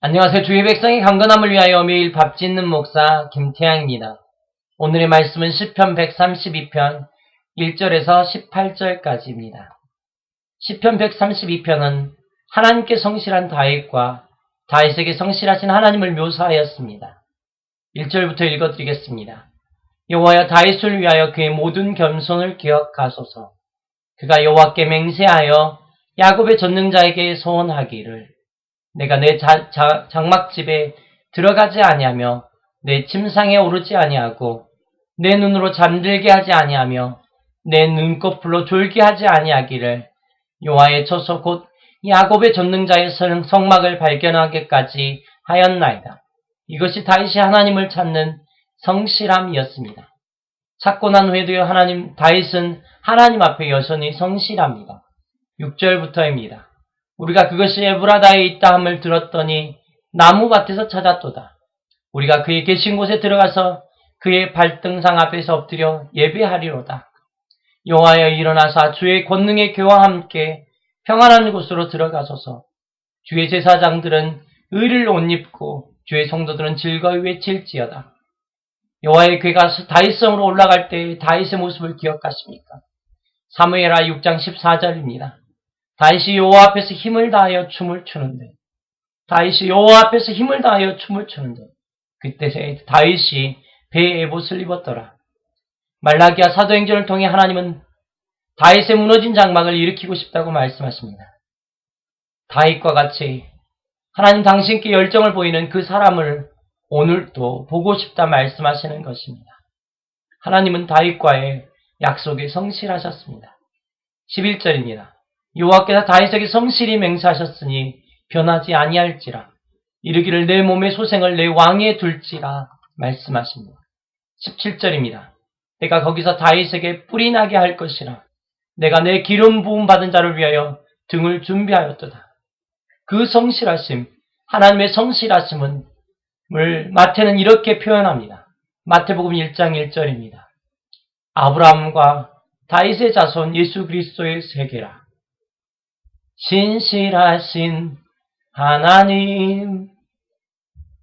안녕하세요. 주의 백성의 강건함을 위하여 매일 밥 짓는 목사 김태양입니다. 오늘의 말씀은 시편 132편 1절에서 18절까지입니다. 시편 132편은 하나님께 성실한 다윗과 다윗에게 성실하신 하나님을 묘사하였습니다. 1절부터 읽어드리겠습니다. 여호와여 다윗을 위하여 그의 모든 겸손을 기억하소서. 그가 여호와께 맹세하여 야곱의 전능자에게 소원하기를 내가 내 자- 자- 장막집에 들어가지 아니하며 내 침상에 오르지 아니하고 내 눈으로 잠들게 하지 아니하며 내 눈꺼풀로 졸게 하지 아니하기를 여호와의 처소 곧 야곱의 전능자의 성- 성막을 발견하기까지 하였나이다. 이것이 다윗이 하나님을 찾는 성실함이었습니다. 찾고 난 후에도요 하나님 다윗은 하나님 앞에 여전히 성실합니다. 6절부터입니다. 우리가 그것이 에브라다에 있다 함을 들었더니 나무밭에서 찾았도다. 우리가 그의 계신 곳에 들어가서 그의 발등상 앞에서 엎드려 예배하리로다. 여호와여 일어나사 주의 권능의 교와 함께 평안한 곳으로 들어가소서. 주의 제사장들은 의를 옷 입고 주의 성도들은 즐거이 외칠지어다. 여호와의 괴가 다윗성으로 올라갈 때 다윗의 모습을 기억하십니까? 사무엘하 6장 14절입니다. 다윗이 여호와 앞에서 힘을 다하여 춤을 추는데 다윗이 여호와 앞에서 힘을 다하여 춤을 추는데 그때 다윗이 배에 에봇을 입었더라. 말라기야 사도행전을 통해 하나님은 다윗의 무너진 장막을 일으키고 싶다고 말씀하십니다. 다윗과 같이 하나님 당신께 열정을 보이는 그 사람을 오늘도 보고 싶다 말씀하시는 것입니다. 하나님은 다윗과의 약속에 성실하셨습니다. 11절입니다. 여호와께서 다윗에게 성실히 맹세하셨으니 변하지 아니할지라 이르기를 내 몸의 소생을 내 왕에 둘지라 말씀하십니다. 17절입니다. 내가 거기서 다윗에게 뿔이 나게 할 것이라 내가 내 기름 부음 받은 자를 위하여 등을 준비하였도다. 그 성실하심, 하나님의 성실하심은 을 마태는 이렇게 표현합니다. 마태복음 1장 1절입니다. 아브라함과 다윗의 자손 예수 그리스도의 세계라. 신실하신 하나님,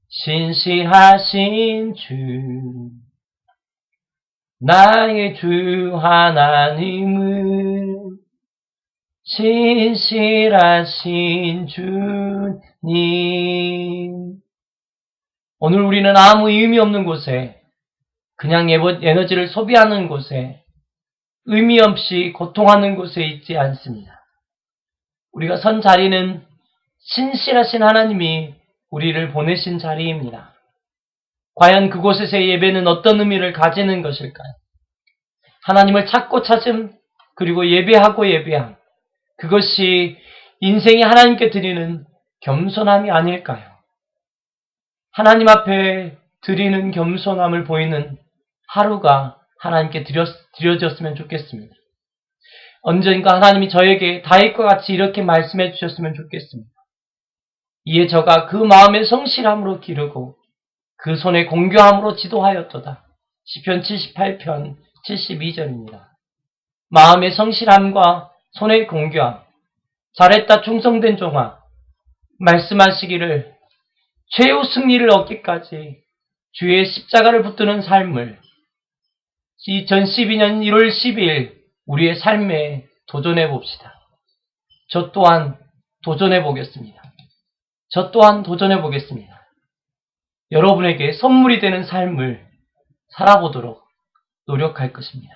신실하신 주, 나의 주 하나님은 신실하신 주님. 오늘 우리는 아무 의미 없는 곳에, 그냥 에너지를 소비하는 곳에, 의미 없이 고통하는 곳에 있지 않습니다. 우리가 선 자리는 신실하신 하나님이 우리를 보내신 자리입니다. 과연 그곳에서의 예배는 어떤 의미를 가지는 것일까요? 하나님을 찾고 찾음, 그리고 예배하고 예배함. 그것이 인생이 하나님께 드리는 겸손함이 아닐까요? 하나님 앞에 드리는 겸손함을 보이는 하루가 하나님께 드려, 드려졌으면 좋겠습니다. 언젠가 하나님이 저에게 다윗과 같이 이렇게 말씀해 주셨으면 좋겠습니다. 이에 저가 그 마음의 성실함으로 기르고 그 손의 공교함으로 지도하였도다. 시편 78편 72절입니다. 마음의 성실함과 손의 공교함, 잘했다 충성된 종아, 말씀하시기를 최후 승리를 얻기까지 주의 십자가를 붙드는 삶을 2012년 1월 12일 우리의 삶에 도전해 봅시다. 저 또한 도전해 보겠습니다. 저 또한 도전해 보겠습니다. 여러분에게 선물이 되는 삶을 살아보도록 노력할 것입니다.